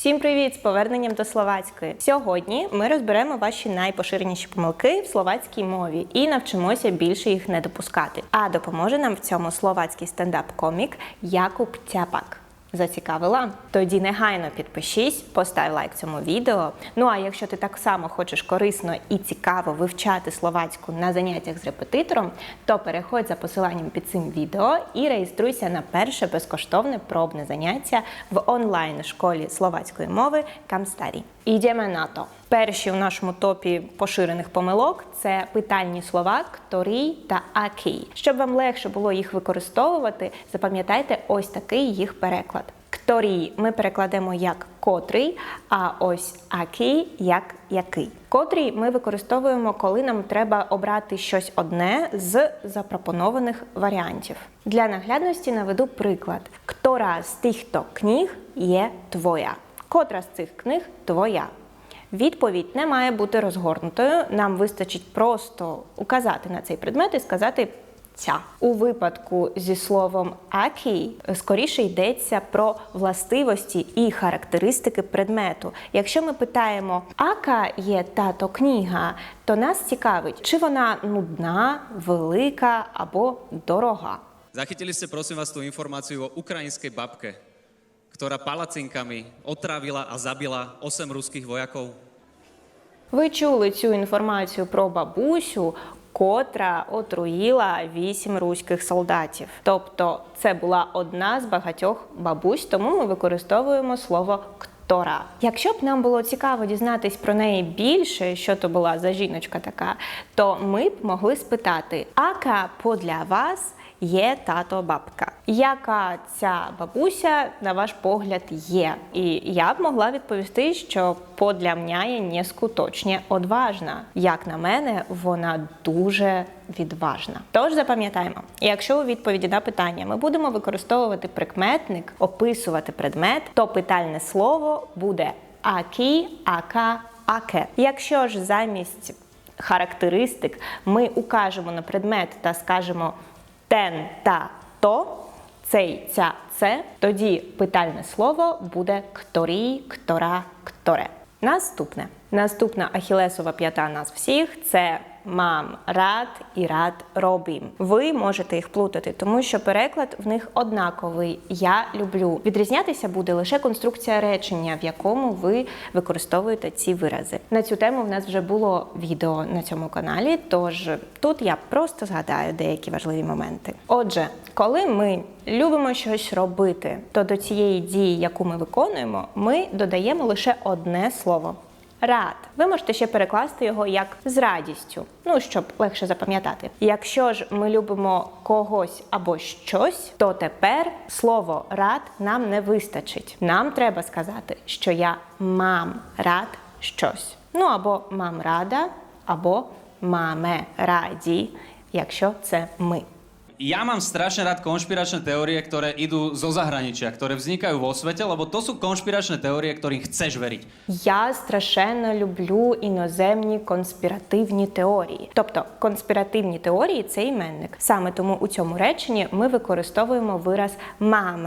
Всім привіт з поверненням до словацької. Сьогодні ми розберемо ваші найпоширеніші помилки в словацькій мові і навчимося більше їх не допускати. А допоможе нам в цьому словацький стендап-комік Якуб Тяпак. Зацікавила? Тоді негайно підпишись, постав лайк цьому відео. Ну а якщо ти так само хочеш корисно і цікаво вивчати словацьку на заняттях з репетитором, то переходь за посиланням під цим відео і реєструйся на перше безкоштовне пробне заняття в онлайн школі словацької мови Камстарі. Ідемо на то. Перші в нашому топі поширених помилок це питальні слова «кторій» та «акій». Щоб вам легше було їх використовувати, запам'ятайте ось такий їх переклад. «Кторій» ми перекладемо як котрий, а ось «акій» як який. Котрий ми використовуємо, коли нам треба обрати щось одне з запропонованих варіантів. Для наглядності наведу приклад: Ктора з тих-то книг є твоя? Котра з цих книг твоя? Відповідь не має бути розгорнутою. Нам вистачить просто указати на цей предмет і сказати ця. У випадку зі словом акі скоріше йдеться про властивості і характеристики предмету. Якщо ми питаємо, ака є тато книга, то нас цікавить, чи вона нудна, велика або дорога. Ste prosím vás tú informáciu o ukrajinskej babke, ktorá palacinkami otrávila a zabila 8 ruských vojakov? Ви чули цю інформацію про бабусю, котра отруїла вісім руських солдатів. Тобто це була одна з багатьох бабусь, тому ми використовуємо слово ктора. Якщо б нам було цікаво дізнатись про неї більше, що то була за жіночка така, то ми б могли спитати: ака подля вас є тато бабка. Яка ця бабуся, на ваш погляд, є? І я б могла відповісти, що подля мняє нескуточні одважна. Як на мене, вона дуже відважна. Тож запам'ятаємо, якщо у відповіді на питання ми будемо використовувати прикметник, описувати предмет, то питальне слово буде акі, ака, аке. Якщо ж замість характеристик ми укажемо на предмет та скажемо тен та то, цей, ця, це, тоді питальне слово буде кторі, ктора, кторе. Наступне. Наступна ахілесова п'ята нас всіх це мам рад і рад робім. Ви можете їх плутати, тому що переклад в них однаковий. Я люблю. Відрізнятися буде лише конструкція речення, в якому ви використовуєте ці вирази. На цю тему в нас вже було відео на цьому каналі, тож тут я просто згадаю деякі важливі моменти. Отже, коли ми любимо щось робити, то до цієї дії, яку ми виконуємо, ми додаємо лише одне слово. Рад. Ви можете ще перекласти його як з радістю, ну щоб легше запам'ятати. Якщо ж ми любимо когось або щось, то тепер слово рад нам не вистачить. Нам треба сказати, що я мам рад щось. Ну або мам рада, або маме раді, якщо це ми. Ja mám strašne rád konšpiračné teórie, ktoré idú zo zahraničia, ktoré vznikajú vo svete, lebo to sú konšpiračné teórie, ktorým chceš veriť. Я страшенно люблю іноземні конспіративні теорії. Тобто конспіративні теорії це іменник. Саме тому у цьому реченні ми використовуємо вираз мам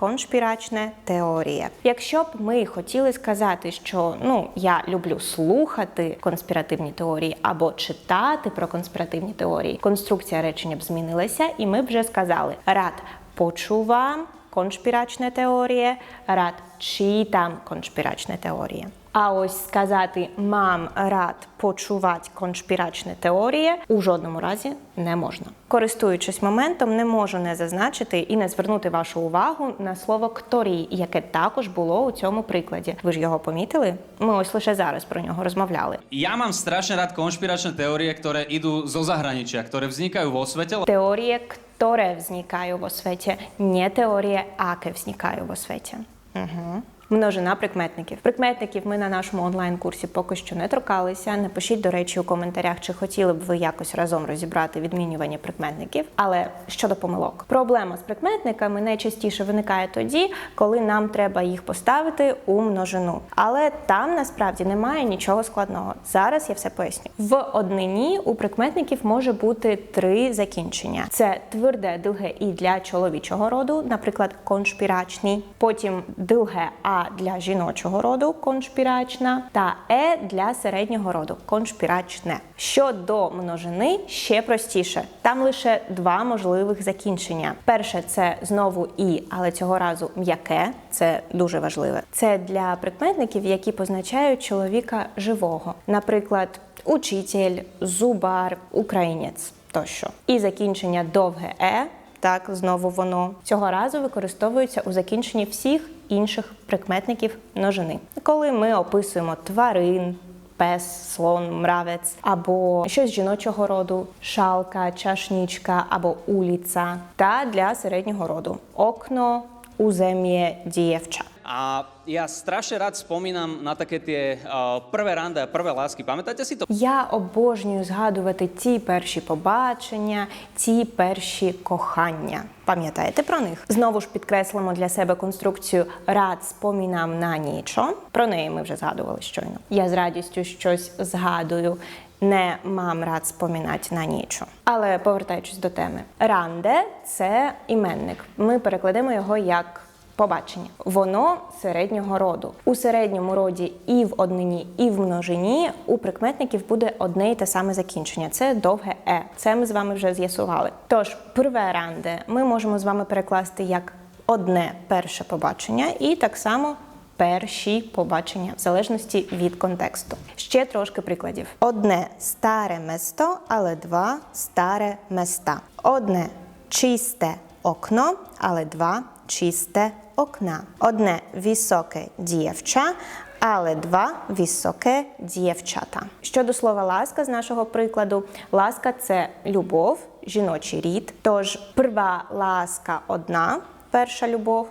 рад конспірачне теорія. Якщо б ми хотіли сказати, що ну я люблю слухати конспіративні теорії або читати про конспіративні теорії, конструкція речення б змінилася, і ми б вже сказали рад почувам конспірачне теоріє, рад читам конспірачне теоріє. А ось сказати мам рад почувати конспірачне теоріє у жодному разі не можна. Користуючись моментом, не можу не зазначити і не звернути вашу увагу на слово кторій, яке також було у цьому прикладі. Ви ж його помітили? Ми ось лише зараз про нього розмовляли. Ja mám strašne rád konšpiračné teórie, ktoré idú zo zahraničia, ktoré vznikajú vo svete, Теорія, które взнікає во світі, не теорія, аке взнікає во світі. Угу. Множина прикметників. Прикметників ми на нашому онлайн-курсі поки що не торкалися. Напишіть, до речі, у коментарях, чи хотіли б ви якось разом розібрати відмінювання прикметників. Але щодо помилок, проблема з прикметниками найчастіше виникає тоді, коли нам треба їх поставити у множину. Але там насправді немає нічого складного. Зараз я все поясню. В однині у прикметників може бути три закінчення: це тверде, довге і для чоловічого роду, наприклад, коншпірачний, потім довге а Для жіночого роду коншпірачна та Е для середнього роду коншпірачне. Щодо множини ще простіше. Там лише два можливих закінчення. Перше це знову і, але цього разу м'яке. Це дуже важливе. Це для прикметників, які позначають чоловіка живого. Наприклад, учитель, зубар, українець тощо. І закінчення довге е. Так, знову воно цього разу використовується у закінченні всіх інших прикметників множини. Коли ми описуємо тварин, пес, слон, мравець або щось жіночого роду, шалка, чашнічка або уліця, та для середнього роду окно, узем'є, дієвча. A ja strašne rád spomínam na také tie uh, prvé rande prvé lásky. Pamätáte si to? Я обожнюю згадувати ті перші побачення, ті перші кохання. Пам'ятаєте про них? Знову ж підкреслимо для себе конструкцію рад спомінам на нічо. Про неї ми вже згадували щойно. Я з радістю щось згадую. Не мам рад спомінати на нічо. Але повертаючись до теми, ранде це іменник. Ми перекладемо його як побачення. Воно середнього роду. У середньому роді і в однині, і в множині у прикметників буде одне і те саме закінчення. Це довге е. Це ми з вами вже з'ясували. Тож, перве ранде ми можемо з вами перекласти як одне перше побачення, і так само. Перші побачення в залежності від контексту. Ще трошки прикладів. Одне старе место, але два старе места. Одне чисте окно, але два чисте окна. Одне високе дівча, але два високе дівчата. Щодо слова ласка з нашого прикладу, ласка це любов, жіночий рід. Тож прва ласка одна, перша любов,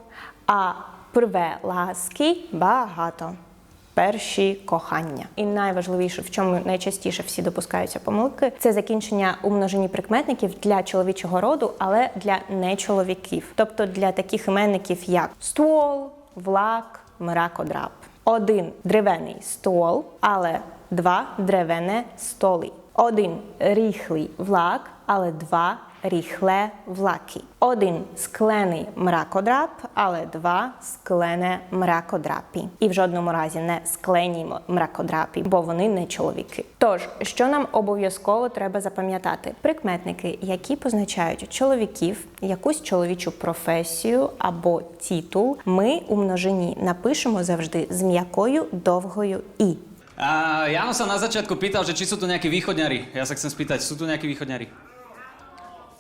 а перве ласки багато перші кохання. І найважливіше, в чому найчастіше всі допускаються помилки, це закінчення у множині прикметників для чоловічого роду, але для нечоловіків, тобто для таких іменників, як ствол, влак, мракодраб. Один древений стол, але два древене столи. Один ріхлий влак, але два ріхле влаки. Один склений мракодрап, але два склене мракодрапі. І в жодному разі не склені мракодрапі, бо вони не чоловіки. Тож, що нам обов'язково треба запам'ятати? Прикметники, які позначають чоловіків, якусь чоловічу професію або титул, ми у множині напишемо завжди з м'якою довгою і. A Jano sa na začiatku pýtal, že či sú tu nejakí východňari. Ja sa chcem spýtať, sú?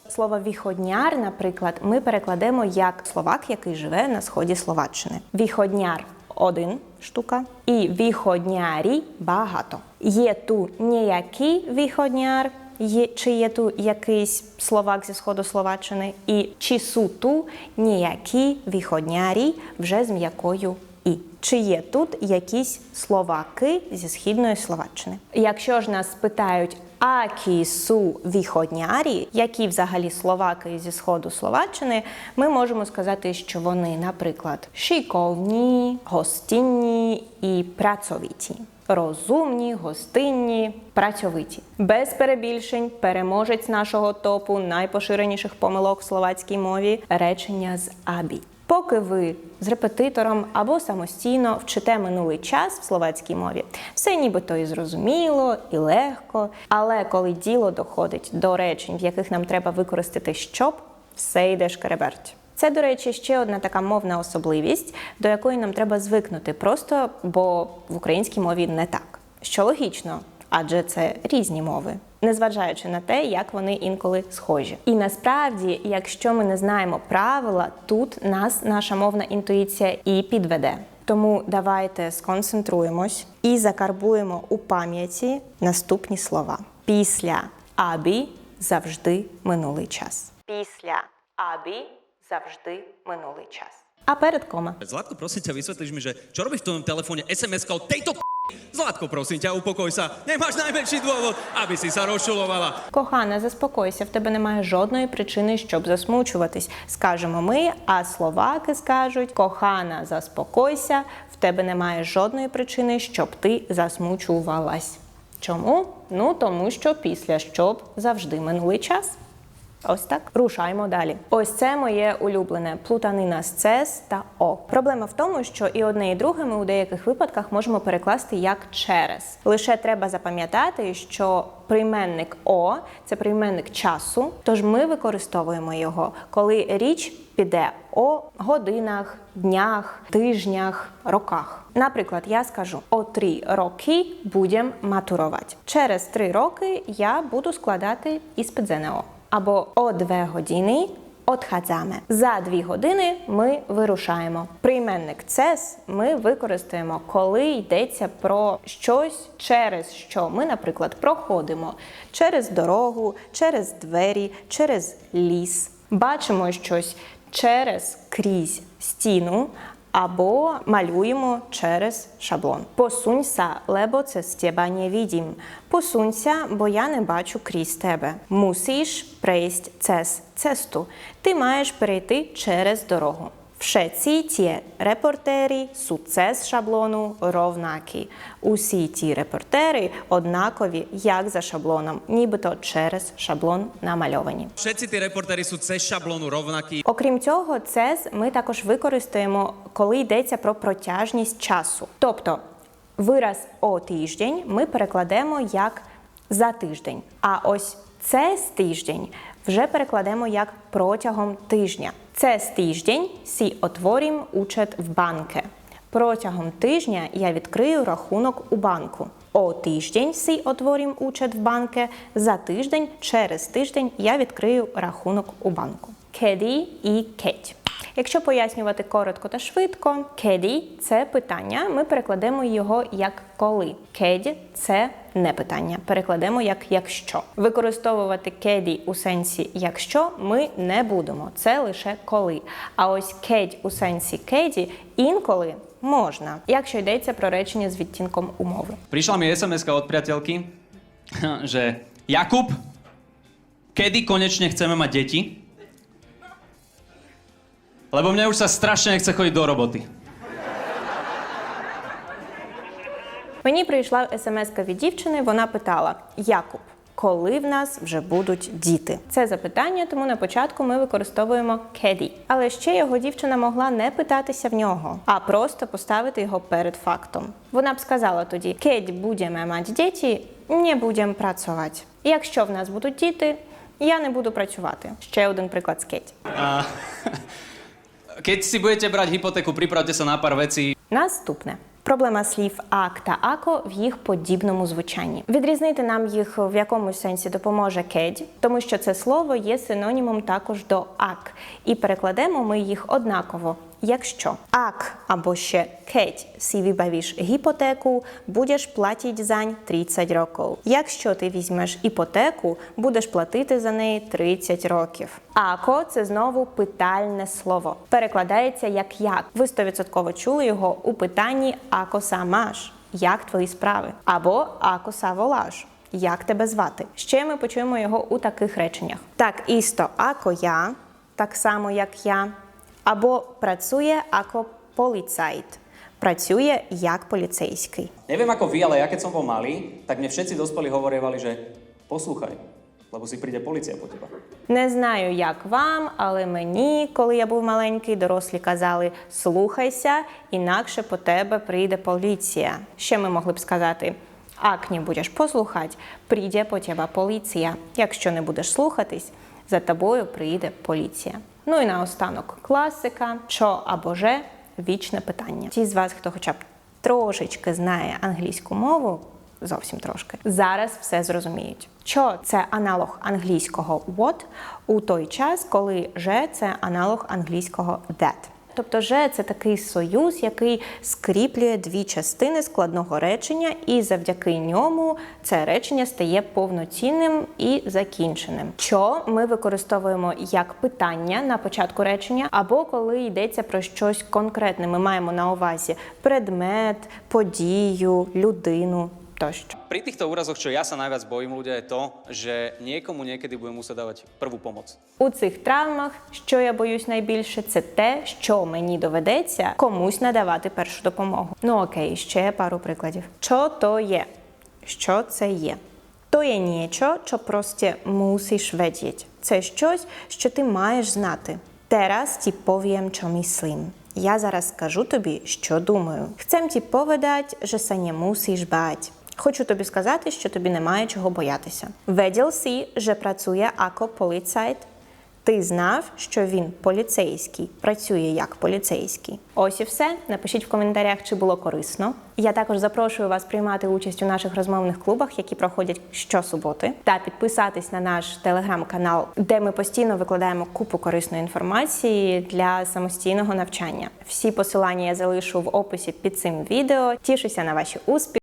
Слово віходняр, наприклад, ми перекладемо як словак, який живе на сході Словаччини. Віходняр один штука, і віходнярі багато. Є ту ніякий віходняр, є, чи є ту якийсь словак зі сходу Словаччини, і чи су ту ніякі віходнярі вже з м'якою і. Чи є тут якісь словаки зі східної Словаччини? Якщо ж нас спитають, акі су віходнярі, які взагалі словаки зі сходу Словаччини, ми можемо сказати, що вони, наприклад, шиковні, гостинні і працьовиті. Розумні, гостинні, працьовиті. Без перебільшень, переможець нашого топу найпоширеніших помилок в словацькій мові речення з абі. Поки ви з репетитором або самостійно вчите минулий час в словацькій мові, все нібито і зрозуміло, і легко. Але коли діло доходить до речень, в яких нам треба використати щоб, все йде шкереберть. Це, до речі, ще одна така мовна особливість, до якої нам треба звикнути, просто бо в українській мові не так. Що логічно, адже це різні мови, незважаючи на те, як вони інколи схожі. І насправді, якщо ми не знаємо правила, тут нас наша мовна інтуїція і підведе. Тому давайте сконцентруємось і закарбуємо у пам'яті наступні слова. Після абі завжди минулий час. Після абі завжди минулий час. А перед кома. Prosím ťa, vysvetlíš mi, že čo robíš v tvojom telefóne Zlatko, prosím ťa, upokoj sa. Nemáš najmenší dôvod, aby si sa rozčulovala. Кохана, заспокойся, в тебе немає жодної причини, щоб засмучуватись. Скажемо ми, а словаки скажуть: кохана, заспокойся, в тебе немає жодної причини, щоб ти засмучувалась. Чому? Ну тому що після щоб завжди минулий час. Ось так. Рушаємо далі. Ось це моє улюблене плутанина з цес та о. Проблема в тому, що і одне, і друге ми у деяких випадках можемо перекласти як через. Лише треба запам'ятати, що прийменник о це прийменник часу, тож ми використовуємо його, коли річ піде о годинах, днях, тижнях, роках. Наприклад, я скажу о три роки будем матурувати. Через три роки я буду складати іспит ЗНО. Або о дві години Отхадзаме. За дві години ми вирушаємо. Прийменник цес ми використаємо, коли йдеться про щось, через що ми, наприклад, проходимо через дорогу, через двері, через ліс. Бачимо щось через крізь стіну. Або малюємо через шаблон. Посунься, лебо це не відім. Посунься, бо я не бачу крізь тебе. Мусиш прейсть цес цесту. Ти маєш перейти через дорогу. Všetci ті репортери су цес шаблону ровнакі. Усі ті репортери однакові, як за шаблоном, нібито через шаблон намальовані. Všetci tí reportéri sú cez šablónu rovnakí. Окрім цього, цез ми також використаємо, коли йдеться про протяжність часу. Тобто вираз о тиждень ми перекладемо як за тиждень. А ось це тиждень вже перекладемо як протягом тижня. Це з тиждень сі отворім учет в банке. Протягом тижня я відкрию рахунок у банку. О тиждень сі отворім учет в банке. За тиждень, через тиждень я відкрию рахунок у банку. Кеді і кеть. Якщо пояснювати коротко та швидко, кеді це питання. Ми перекладемо його як коли. Кеді це не питання. Перекладемо як якщо. Використовувати кеді у сенсі якщо ми не будемо. Це лише коли. А ось кедь у сенсі кеді інколи можна, якщо йдеться про речення з відтінком умови. Prišla mi sms od priateľky, že Jakub, kedy konečne chceme mať deti? Lebo mne už sa strašne nechce chodiť do roboty. Мені прийшла смс від дівчини. Вона питала: Якуб, коли в нас вже будуть діти? Це запитання, тому на початку ми використовуємо кеді. Але ще його дівчина могла не питатися в нього, а просто поставити його перед фактом. Вона б сказала тоді: Кедь будемо мати діти, не будемо працювати. Якщо в нас будуть діти, я не буду працювати. Ще один приклад з Кеть. Keď si budete brať hypotéku, pripravte sa na pár vecí. Наступне. Проблема слів ак та ако в їх подібному звучанні. Відрізнити нам їх в якомусь сенсі допоможе кедь, тому що це слово є синонімом також до ак, і перекладемо ми їх однаково. Якщо ак або ще кеть си вибавиш гіпотеку, будеш платити зань 30 років. Якщо ти візьмеш іпотеку, будеш платити за неї 30 років. Ако це знову питальне слово. Перекладається як як. Ви 100% чули його у питанні ако самаш. Як твої справи? Або ако са волаш. Як тебе звати? Ще ми почуємо його у таких реченнях. Так, істо ако я, так само як я. Або працює ако поліцайт. Працює як поліцейський. Neviem ako vy, ale ja keď som bol malý, tak mne všetci dospelí hovorievali, že poslúchaj, si príde policia po teba. Не знаю, як вам, але мені, коли я був маленький, дорослі казали: слухайся, інакше по тебе прийде поліція. Ще ми могли б сказати: ак не будеш послухати, прийде по тебе поліція. Якщо не будеш слухатись, за тобою прийде поліція. Ну і наостанок класика, що або же вічне питання. Ті з вас, хто хоча б трошечки знає англійську мову, зовсім трошки. Зараз все зрозуміють. Що це аналог англійського what у той час, коли же це аналог англійського that. Тобто же це такий союз, який скріплює дві частини складного речення, і завдяки ньому це речення стає повноцінним і закінченим. Що ми використовуємо як питання на початку речення, або коли йдеться про щось конкретне. Ми маємо на увазі предмет, подію, людину тощо. Pri týchto úrazoch, čo ja sa najviac bojím ľudia, je to, že niekomu niekedy budem musieť dávať prvú pomoc. У цих травмах, що я боюсь найбільше, це те, що мені доведеться комусь надавати першу допомогу. Ну окей, ще пару прикладів. Що то є? Що це є? То є нічо, що просто мусиш ведіти. Це щось, що ти маєш знати. Teraz ti powiem, čo myslím. Я зараз скажу тобі, що думаю. Chcem ti povedať, že sa nemusíš báť. Хочу тобі сказати, що тобі немає чого боятися. Si, že pracuje ako policajt? Ти знав, що він поліцейський, працює як поліцейський. Ось і все. Напишіть в коментарях, чи було корисно. Я також запрошую вас приймати участь у наших розмовних клубах, які проходять щосуботи, та підписатись на наш телеграм-канал, де ми постійно викладаємо купу корисної інформації для самостійного навчання. Всі посилання я залишу в описі під цим відео. Тішуся на ваші успіхи.